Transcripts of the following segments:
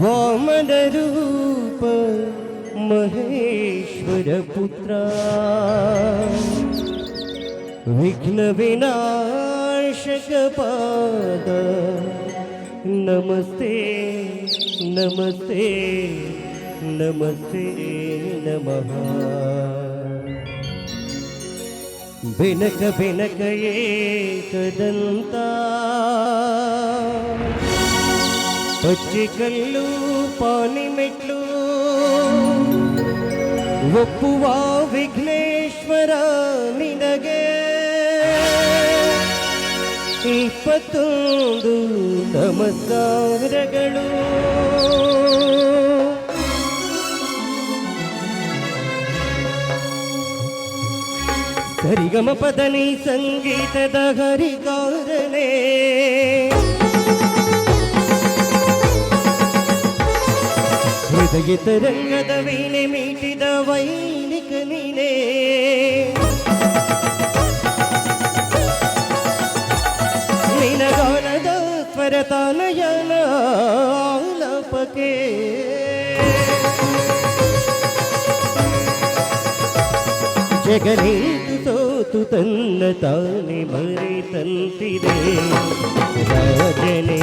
वामनरूप महेश्वरपुत्रा। विघ्नविनाशकपाद नमस्ते नमस्ते नमस्ते नमः। बिनक बिनक एकदन्ता ಪಾನಿ ಮೆಟ್ಲು ಒಪ್ಪುವ ವಿಘ್ನೇಶ್ವರ ನಿನಗೆ. ಇಪ್ಪತ್ತೊಂದು ನಮಸ್ಕಾರಗಳು. ಸರಿಗಮ ಪದನಿ ಸಂಗೀತದ ಹರಿಕಾರನೇ. ಹೃದಯ ತರಂಗದ ವೀಣೆ ಮೀಟಿದ ವೈಣಿಕ ನೀನೇ ನಿನಗಾನದ ಸ್ವರತಾನಯನ ಆಲಪಕೆ ಜಗನೇತು ಸೋತು ತನ್ನ ತಾನೆ ಮರೆತಂತಿದೆ ರಾಜನೇ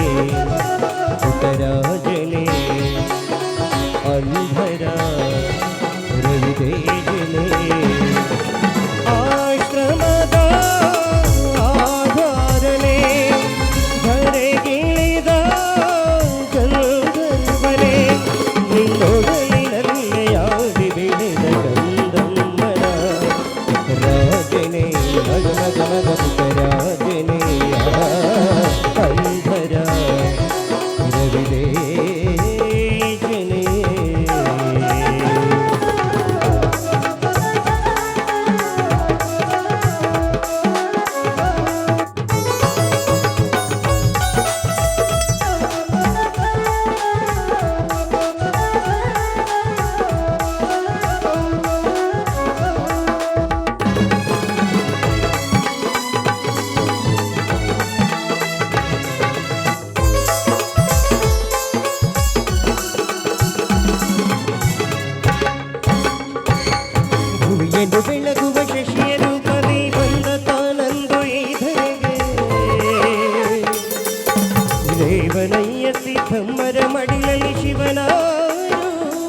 ದೇವನಯ್ಯ ಸಿದ್ಧಮ್ಮರ ಮಡಿಲಲ್ಲಿ ಶಿವನ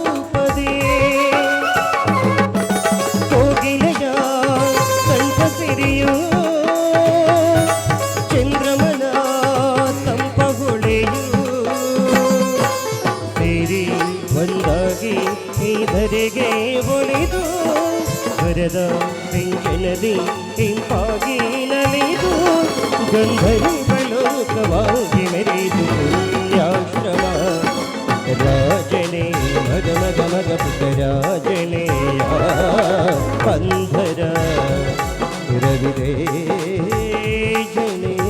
ರೂಪದೇ ಕೋಗಿಲೆಯ ಕಂಠ ಚಂದ್ರಮನ ತಂಪ ಹೊಳೆಯು. ಸೇರಿ ಒಂದಾಗಿ ಈ ಧರೆಗೆ ಒಲಿದು ಬರದ ಟೆನ್ಷನದಿ ಇಂಪಾಗಿ ಗಂಧರ್ವ लोकवांगी मेरी दुनियाश्रवा राजने मग मग मग राजने पंधरा रविरे जने